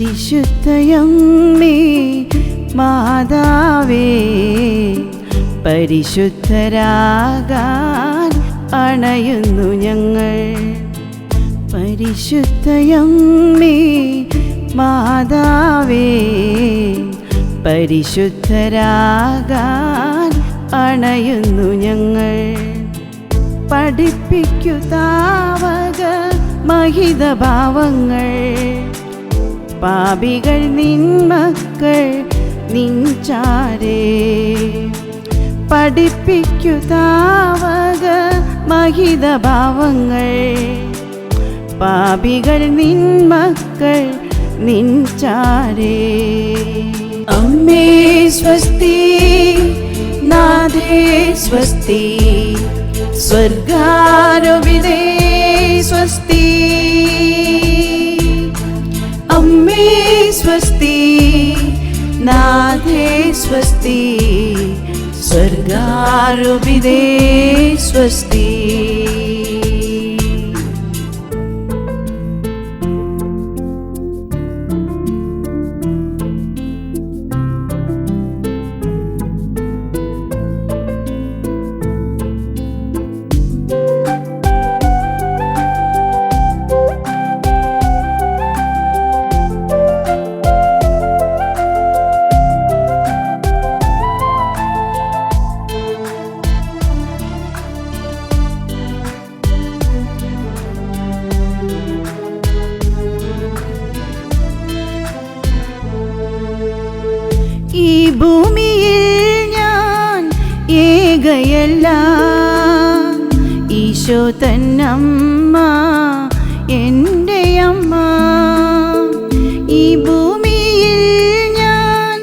പരിശുദ്ധയമ്മേ മാതാവേ പരിശുദ്ധരാകാൻ അണയുന്നു ഞങ്ങൾ. പരിശുദ്ധയമ്മേ മാതാവേ പരിശുദ്ധരാകാൻ അണയുന്നു ഞങ്ങൾ. പഠിപ്പിക്കുതാവക മഹിതഭാവങ്ങൾ. പാപികൾ നിൻ നിന്മക്കൾ നിഞ്ചാരേ പഠിപ്പിക്കു താവക മഹിതഭാവങ്ങൾ പാപികൾ നിൻ നിന്മക്കൾ നിൻചാരേ അമ്മേ സ്വസ്തി നാഥേ സ്വസ്തി സ്വർഗാരോപിതേ സ്വസ്തി. നാഥേ സ്വസ്തി സ്വർഗാരോപിതേ ഈ ഭൂമിയിൽ ഞാൻ ഏകയല്ല. ഈശോ തന്നമ്മ എന്റെ അമ്മ ഈ ഭൂമിയിൽ ഞാൻ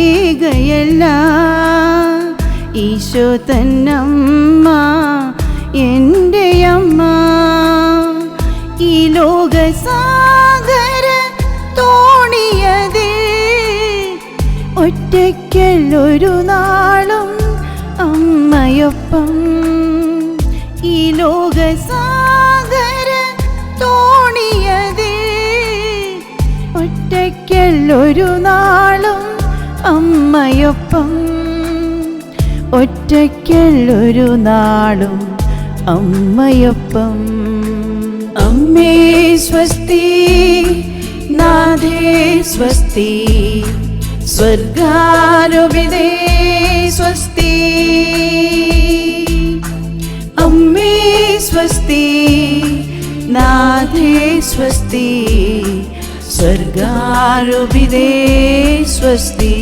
ഏകയല്ല. ഈശോ തന്നമ്മ എന്റെ അമ്മ ഈ ലോകസാഗര ഒറ്റയ്ക്കൽ ഒരു നാളും അമ്മയൊപ്പം. ഈ ലോകസാഗര തോണിയതിൽ ഒറ്റയ്ക്കല്ലൊരു നാളും അമ്മയൊപ്പം. ഒറ്റയ്ക്കല്ലൊരു നാളും അമ്മയൊപ്പം. അമ്മേ സ്വസ്തി നാഥേ സ്വസ്തി. സ്വർഗാരോപിതേ സ്വസ്തി അമ്മേ സ്വസ്തി നാഥേ സ്വസ്തി സ്വർഗാരോപിതേ സ്വസ്തി